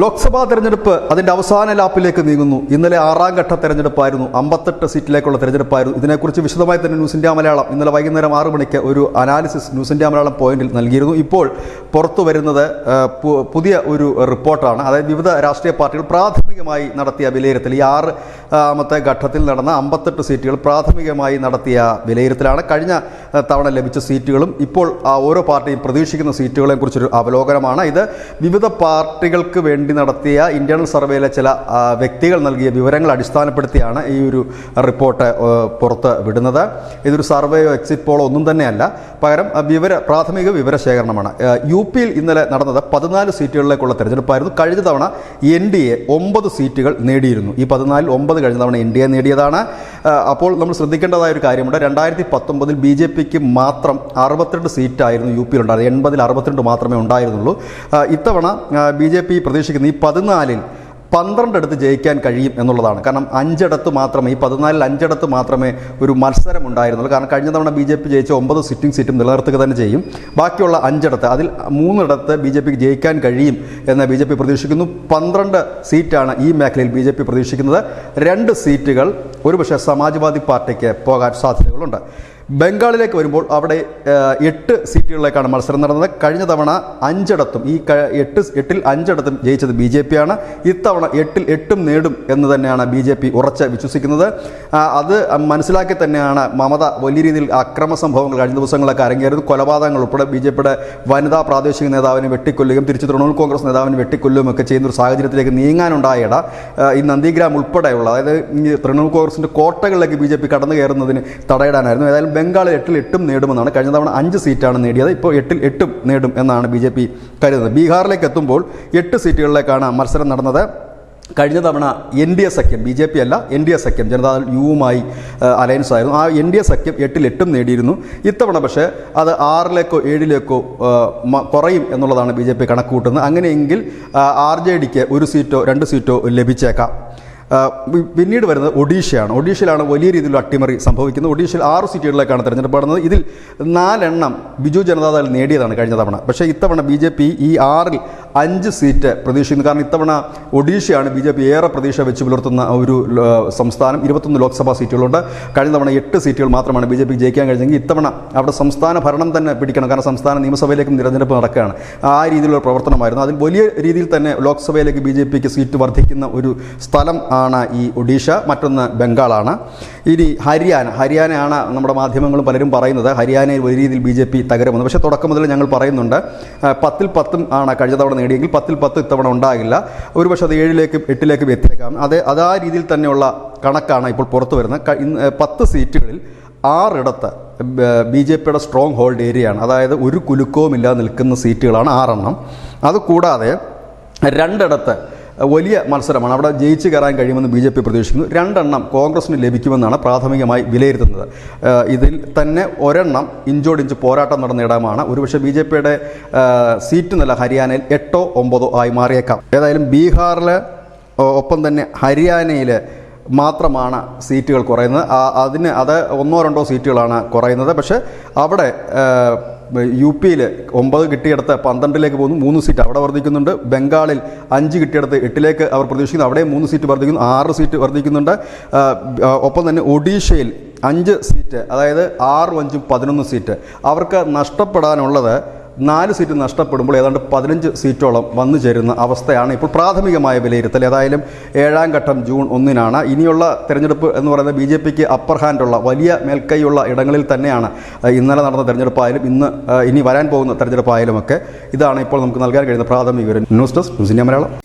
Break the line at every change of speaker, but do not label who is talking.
ലോക്സഭാ തെരഞ്ഞെടുപ്പ് അതിന്റെ അവസാന ലാപ്പിലേക്ക് നീങ്ങുന്നു. ഇന്നലെ ആറാം ഘട്ട തെരഞ്ഞെടുപ്പായിരുന്നു. അമ്പത്തെട്ട് സീറ്റിലേക്കുള്ള തെരഞ്ഞെടുപ്പായിരുന്നു. ഇതിനെക്കുറിച്ച് വിശദമായി തന്നെ ന്യൂസ് ഇന്ത്യ മലയാളം ഇന്നലെ വൈകുന്നേരം ആറ് മണിക്ക് ഒരു അനാലിസിസ് ന്യൂസ് ഇന്ത്യ മലയാളം പോയിന്റിൽ നൽകിയിരുന്നു. ഇപ്പോൾ പുറത്തു വരുന്നത് പുതിയ ഒരു റിപ്പോർട്ടാണ്. അതായത് വിവിധ രാഷ്ട്രീയ പാർട്ടികൾ പ്രാഥമികമായി നടത്തിയ വിലയിരുത്തൽ. ഈ ആറ് ആമത്തെ ഘട്ടത്തിൽ നടന്ന അമ്പത്തെട്ട് സീറ്റുകൾ പ്രാഥമികമായി നടത്തിയ വിലയിരുത്തലാണ്. കഴിഞ്ഞ തവണ ലഭിച്ച സീറ്റുകളും ഇപ്പോൾ ഓരോ പാർട്ടിയും പ്രതീക്ഷിക്കുന്ന സീറ്റുകളെ കുറിച്ചൊരു അവലോകനമാണ്. ഇത് വിവിധ പാർട്ടികൾക്ക് വേണ്ടി നടത്തിയ ഇന്റേണൽ സർവേയിലെ ചില വ്യക്തികൾ നൽകിയ വിവരങ്ങൾ അടിസ്ഥാനപ്പെടുത്തിയാണ് ഈ ഒരു റിപ്പോർട്ട് പുറത്ത് വിടുന്നത്. ഇതൊരു സർവേയോ എക്സിറ്റ് പോളോ ഒന്നും തന്നെയല്ല. പകരം വിവര പ്രാഥമിക വിവര ശേഖരണമാണ് ആ, യു പിയിൽ ഇന്നലെ നടന്നത് പതിനാല് സീറ്റുകളിലേക്കുള്ള തെരഞ്ഞെടുപ്പായിരുന്നു. കഴിഞ്ഞ തവണ എൻ ഡി എ ഒമ്പത് സീറ്റുകൾ നേടിയിരുന്നു. ഈ പതിനാലിൽ ഒമ്പത് കഴിഞ്ഞ തവണ എ നേടിയതാണ്. അപ്പോൾ നമ്മൾ ശ്രദ്ധിക്കേണ്ടതായ ഒരു കാര്യമുണ്ട്. രണ്ടായിരത്തി പത്തൊമ്പതിൽ ബി ജെ പിക്ക് മാത്രം അറുപത്തിരണ്ട് സീറ്റായിരുന്നു യു പിയിൽ ഉണ്ടായത് എൺപതിൽ അറുപത്തിരണ്ട് മാത്രമേ ഉണ്ടായിരുന്നുള്ളൂ. ഇത്തവണ ബി ജെ പി പ്രതീക്ഷിക്കുന്ന ഈ പതിനാലിൽ പന്ത്രണ്ടിടത്ത് ജയിക്കാൻ കഴിയും എന്നുള്ളതാണ്. കാരണം അഞ്ചിടത്ത് മാത്രമേ ഈ പതിനാലിൽ അഞ്ചിടത്ത് മാത്രമേ ഒരു മത്സരം ഉണ്ടായിരുന്നുള്ളൂ കാരണം കഴിഞ്ഞ തവണ ബി ജെ പി ജയിച്ച ഒമ്പത് സിറ്റിംഗ് സീറ്റും നിലനിർത്തുക തന്നെ ചെയ്യും. ബാക്കിയുള്ള അഞ്ചിടത്ത് അതിൽ മൂന്നിടത്ത് ബി ജെ പിക്ക് ജയിക്കാൻ കഴിയും എന്ന് ബി ജെ പി പ്രതീക്ഷിക്കുന്നു. പന്ത്രണ്ട് സീറ്റാണ് ഈ മേഖലയിൽ ബി ജെ പി പ്രതീക്ഷിക്കുന്നത്. രണ്ട് സീറ്റുകൾ ഒരുപക്ഷെ സമാജ്വാദി പാർട്ടിക്ക് പോകാൻ സാധ്യതകളുണ്ട്. ബംഗാളിലേക്ക് വരുമ്പോൾ അവിടെ എട്ട് സീറ്റുകളിലേക്കാണ് മത്സരം നടന്നത്. കഴിഞ്ഞ തവണ അഞ്ചിടത്തും ഈ എട്ട് എട്ടിൽ അഞ്ചിടത്തും ജയിച്ചത് ബി ജെ പിയാണ്. ഇത്തവണ എട്ടിൽ എട്ടും നേടും എന്ന് തന്നെയാണ് ബി ജെ പി ഉറച്ച് വിശ്വസിക്കുന്നത്. അത് മനസ്സിലാക്കി തന്നെയാണ് മമത വലിയ രീതിയിൽ അക്രമ സംഭവങ്ങൾ കഴിഞ്ഞ ദിവസങ്ങളൊക്കെ അരങ്ങേറുന്നത് കൊലപാതകങ്ങൾ ഉൾപ്പെടെ ബി ജെ പിയുടെ വനിതാ പ്രാദേശിക നേതാവിനെ വെട്ടിക്കൊല്ലുകയും തിരിച്ച് തൃണമൂൽ കോൺഗ്രസ് നേതാവിനെ വെട്ടിക്കൊല്ലുകയും ഒക്കെ ചെയ്യുന്ന ഒരു സാഹചര്യത്തിലേക്ക് നീങ്ങാനുണ്ടായ ഇട ഈ നന്ദിഗ്രാം ഉൾപ്പെടെയുള്ള അതായത് തൃണമൂൽ കോൺഗ്രസിന്റെ കോട്ടകളിലേക്ക് ബി ജെ പി കടന്നു കയറുന്നതിന് തടയിടാനായിരുന്നു. ഏതായാലും ബംഗാളിൽ എട്ടിൽ എട്ടും നേടുമെന്നാണ് കഴിഞ്ഞ തവണ അഞ്ച് സീറ്റാണ് നേടിയത്. ഇപ്പോൾ എട്ടിൽ എട്ടും നേടും എന്നാണ് ബി ജെ പി കരുതുന്നത്. ബീഹാറിലേക്ക് എത്തുമ്പോൾ എട്ട് സീറ്റുകളിലേക്കാണ് മത്സരം നടന്നത്. കഴിഞ്ഞ തവണ എൻ ഡി എ സഖ്യം ബി ജെ പി അല്ല എൻ ഡി എ സഖ്യം ജനതാദൾ യുവുമായി അലയൻസ് ആയിരുന്നു. ആ എൻ ഡി എ സഖ്യം എട്ടിൽ എട്ടും നേടിയിരുന്നു. ഇത്തവണ പക്ഷേ അത് ആറിലേക്കോ ഏഴിലേക്കോ കുറയും എന്നുള്ളതാണ് ബി ജെ പി കണക്കുകൂട്ടുന്നത്. അങ്ങനെയെങ്കിൽ ആർ ജെ ഡിക്ക് ഒരു സീറ്റോ രണ്ട് സീറ്റോ ലഭിച്ചേക്കാം. പിന്നീട് വരുന്നത് ഒഡീഷയാണ്. ഒഡീഷയിലാണ് വലിയ രീതിയിലുള്ള അട്ടിമറി സംഭവിക്കുന്നത്. ഒഡീഷയിൽ ആറ് സീറ്റുകളിലേക്കാണ് തെരഞ്ഞെടുപ്പ് നടന്നത് ഇതിൽ നാലെണ്ണം ബിജു ജനതാദൾ നേടിയതാണ് കഴിഞ്ഞ തവണ. പക്ഷേ ഇത്തവണ ബി ജെ പി ഈ ആറിൽ അഞ്ച് സീറ്റ് പ്രതീക്ഷിക്കുന്നു. കാരണം ഇത്തവണ ഒഡീഷയാണ് ബി ജെ പി ഏറെ പ്രതീക്ഷ വെച്ച് പുലർത്തുന്ന ഒരു സംസ്ഥാനം. ഇരുപത്തൊന്ന് ലോക്സഭാ സീറ്റുകളുണ്ട്. കഴിഞ്ഞ തവണ എട്ട് സീറ്റുകൾ മാത്രമാണ് ബി ജെ പി ജയിക്കാൻ കഴിഞ്ഞെങ്കിൽ ഇത്തവണ അവിടെ സംസ്ഥാന ഭരണം തന്നെ പിടിക്കണം. കാരണം സംസ്ഥാന നിയമസഭയിലേക്കും തിരഞ്ഞെടുപ്പ് നടക്കുകയാണ്. ആ രീതിയിലുള്ള പ്രവർത്തനമായിരുന്നു. അതിൽ വലിയ രീതിയിൽ തന്നെ ലോക്സഭയിലേക്ക് ബി ജെ പിക്ക് സീറ്റ് വർദ്ധിക്കുന്ന ഒരു സ്ഥലം ആണ് ഈ ഒഡീഷ മറ്റൊന്ന് ബംഗാളാണ്. ഇനി ഹരിയാന. ഹരിയാനയാണ് നമ്മുടെ മാധ്യമങ്ങളും പലരും പറയുന്നത്. ഹരിയാനയിൽ വലിയ രീതിയിൽ ബി ജെ പി തകരുമെന്ന്. പക്ഷേ തുടക്കം മുതൽ ഞങ്ങൾ പറയുന്നുണ്ട്. പത്തിൽ പത്തും ആണ് കഴിഞ്ഞ തവണ നേടിയെങ്കിൽ പത്തിൽ പത്ത് ഇത്തവണ ഉണ്ടാകില്ല. ഒരുപക്ഷെ അത് ഏഴിലേക്കും എട്ടിലേക്കും എത്തിയേക്കാം. അത് അത് ആ രീതിയിൽ തന്നെയുള്ള കണക്കാണ് ഇപ്പോൾ പുറത്തു വരുന്നത്. പത്ത് സീറ്റുകളിൽ ആറിടത്ത് ബി ജെ പിയുടെ സ്ട്രോങ് ഹോൾഡ് ഏരിയയാണ്. അതായത് ഒരു കുലുക്കവും ഇല്ലാതെ നിൽക്കുന്ന സീറ്റുകളാണ് ആറെണ്ണം. അതുകൂടാതെ രണ്ടിടത്ത് വലിയ മത്സരമാണ്. അവിടെ ജയിച്ചു കയറാൻ കഴിയുമെന്ന് ബി ജെ പി പ്രതീക്ഷിക്കുന്നു. രണ്ടെണ്ണം കോൺഗ്രസിന് ലഭിക്കുമെന്നാണ് പ്രാഥമികമായി വിലയിരുത്തുന്നത്. ഇതിൽ തന്നെ ഒരെണ്ണം ഇഞ്ചോടിഞ്ച് പോരാട്ടം നടന്ന ഇടമാണ്. ഒരുപക്ഷെ ബി ജെ പിയുടെ സീറ്റ് നില ഹരിയാനയിൽ എട്ടോ ഒമ്പതോ ആയി മാറിയേക്കാം. ഏതായാലും ബീഹാറിൽ ഒപ്പം തന്നെ ഹരിയാനയിൽ മാത്രമാണ് സീറ്റുകൾ കുറയുന്നത്. അതിന് അത് ഒന്നോ രണ്ടോ സീറ്റുകളാണ് കുറയുന്നത്. പക്ഷേ അവിടെ യു പിയിൽ ഒമ്പത് കിട്ടിയിടത്ത് പന്ത്രണ്ടിലേക്ക് പോകുന്നു മൂന്ന് സീറ്റ് അവിടെ വർദ്ധിക്കുന്നുണ്ട്. ബംഗാളിൽ അഞ്ച് കിട്ടിയിടത്ത് എട്ടിലേക്ക് അവർ പ്രതീക്ഷിക്കുന്നു. അവിടെ മൂന്ന് സീറ്റ് വർദ്ധിക്കുന്നു ആറ് സീറ്റ് വർദ്ധിക്കുന്നുണ്ട്. ഒപ്പം തന്നെ ഒഡീഷയിൽ അഞ്ച് സീറ്റ് അതായത് ആറും അഞ്ചും പതിനൊന്ന് സീറ്റ്. അവർക്ക് നഷ്ടപ്പെടാനുള്ളത് നാല് സീറ്റ് നഷ്ടപ്പെടുമ്പോൾ ഏതാണ്ട് പതിനഞ്ച് സീറ്റോളം വന്നു ചേരുന്ന അവസ്ഥയാണ് ഇപ്പോൾ പ്രാഥമികമായ വിലയിരുത്തൽ. ഏതായാലും ഏഴാം ഘട്ടം ജൂൺ ഒന്നിനാണ്. ഇനിയുള്ള തെരഞ്ഞെടുപ്പ് എന്ന് പറയുന്നത് ബി ജെ പിക്ക് അപ്പർ ഹാൻഡുള്ള വലിയ മേൽക്കൈയുള്ള ഇടങ്ങളിൽ തന്നെയാണ്. ഇന്നലെ നടന്ന തെരഞ്ഞെടുപ്പായാലും ഇന്ന് ഇനി വരാൻ പോകുന്ന തെരഞ്ഞെടുപ്പായാലും ഒക്കെ ഇതാണ് ഇപ്പോൾ നമുക്ക് നൽകാൻ കഴിയുന്ന പ്രാഥമിക വിവരം. News desk news India Malayalam.